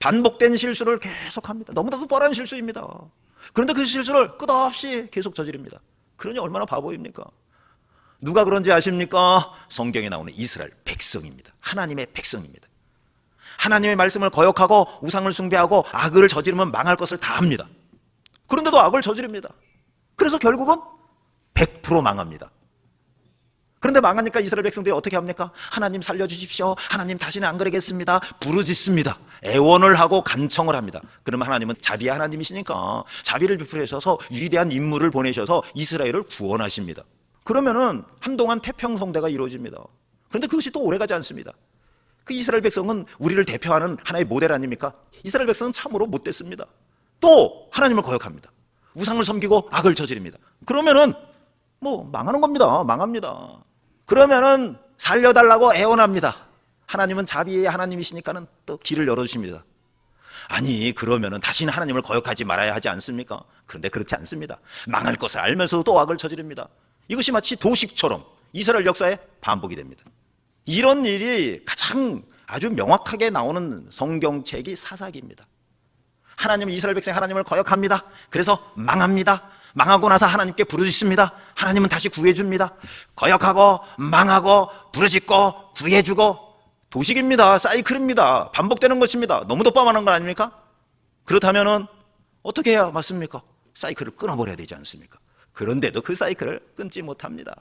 반복된 실수를 계속합니다. 너무나도 뻔한 실수입니다. 그런데 그 실수를 끝없이 계속 저지릅니다. 그러니 얼마나 바보입니까? 누가 그런지 아십니까? 성경에 나오는 이스라엘 백성입니다. 하나님의 백성입니다. 하나님의 말씀을 거역하고 우상을 숭배하고 악을 저지르면 망할 것을 다 합니다. 그런데도 악을 저지릅니다. 그래서 결국은 100% 망합니다. 그런데 망하니까 이스라엘 백성들이 어떻게 합니까? 하나님 살려주십시오. 하나님 다시는 안 그러겠습니다. 부르짖습니다. 애원을 하고 간청을 합니다. 그러면 하나님은 자비의 하나님이시니까 자비를 베풀으셔서 위대한 인물을 보내셔서 이스라엘을 구원하십니다. 그러면은 한동안 태평성대가 이루어집니다. 그런데 그것이 또 오래가지 않습니다. 그 이스라엘 백성은 우리를 대표하는 하나의 모델 아닙니까? 이스라엘 백성은 참으로 못됐습니다. 또 하나님을 거역합니다. 우상을 섬기고 악을 저지릅니다. 그러면은 뭐 망하는 겁니다. 망합니다. 그러면은 살려달라고 애원합니다. 하나님은 자비의 하나님이시니까는 또 길을 열어주십니다. 아니 그러면은 다시는 하나님을 거역하지 말아야 하지 않습니까? 그런데 그렇지 않습니다. 망할 것을 알면서도 또 악을 저지릅니다. 이것이 마치 도식처럼 이스라엘 역사에 반복이 됩니다. 이런 일이 가장 아주 명확하게 나오는 성경책이 사사기입니다. 하나님은 이스라엘 백성 하나님을 거역합니다. 그래서 망합니다. 망하고 나서 하나님께 부르짖습니다. 하나님은 다시 구해줍니다. 거역하고 망하고 부르짖고 구해주고 도식입니다. 사이클입니다. 반복되는 것입니다. 너무도 뻔한 거 아닙니까? 그렇다면은 어떻게 해야 맞습니까? 사이클을 끊어버려야 되지 않습니까? 그런데도 그 사이클을 끊지 못합니다.